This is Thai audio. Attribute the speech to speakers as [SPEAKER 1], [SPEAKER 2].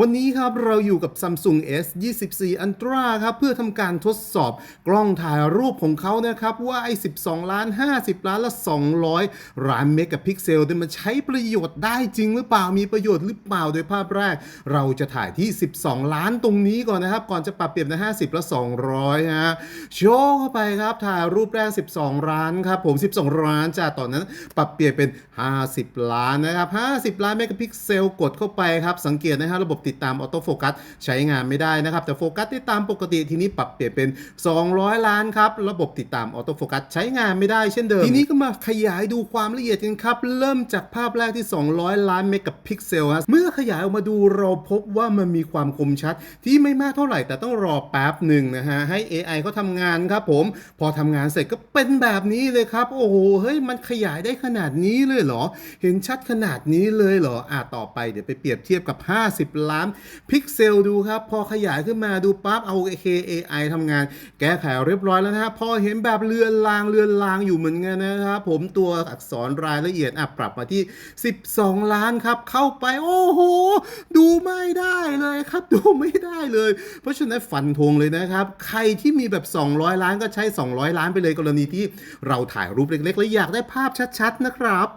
[SPEAKER 1] วันนี้ครับเราอยู่กับ Samsung S 24 Ultra ครับเพื่อทำการทดสอบกล้องถ่ายรูปของเขานะครับ ว่าไอ้ 12 ล้าน 50 ล้านละ 200 ล้านเมกะพิกเซลเนี่ยมันใช้ประโยชน์ได้จริงหรือเปล่ามีประโยชน์หรือเปล่าโดยภาพแรก เราจะถ่ายที่ 12 ล้านตรงนี้ก่อนนะครับ ก่อนจะปรับเปลี่ยนน50 และ 200ฮะโชว์เข้าไปครับถ่ายรูปแรก 12 ล้านครับผม 12 ล้านจากตอนนั้นปรับเปลี่ยนเป็น 50 ล้านนะครับ 50 ล้านเมกะพิกเซลกดเข้าไปครับสังเกตนะฮะระบบติดตามออโต้โฟกัสใช้งานไม่ได้นะครับ แต่โฟกัสได้ตามปกติทีนี้ปรับเปลี่ยนเป็น 200 ล้านครับระบบติดตามออโต้โฟกัสใช้งานไม่ได้เช่นเดิม ทีนี้ก็มาขยายดูความละเอียดกันครับ เริ่มจากภาพแรกที่ 200 ล้านเมกะพิกเซลฮะเมื่อขยายออกมาดูเราพบว่ามันมีความคมชัด ที่ไม่มากเท่าไหร่แต่ต้องรอแป๊บหนึ่งนะฮะให้ AI เขาทำงานครับผม พอทำงานเสร็จก็เป็นแบบนี้เลยครับ โอ้โหเฮ้ยมันขยายได้ขนาดนี้เลยเหรอ เห็นชัดขนาดนี้เลยเหรออะต่อไปเดี๋ยวไปเปรียบเทียบกับ 50ล้านพิกเซลดูครับ พอขยายขึ้นมาดูปั๊บเอา KAI ทำงาน แก้ไขเรียบร้อยแล้วนะฮะพอเห็นแบบเลือนลางเลือนลางอยู่เหมือนกันนะครับผมตัวอักษรรายละเอียดอะปรับมาที่ 12 ล้านครับเข้าไปโอ้โห ดูไม่ได้เลยครับ ดูไม่ได้เลย เพราะฉะนั้นฟันธงเลยนะครับ ใครที่มีแบบ 200 ล้านก็ใช้ 200 ล้านไปเลยกรณีที่เราถ่ายรูปเล็กๆ แล้วอยากได้ภาพชัดๆนะครับ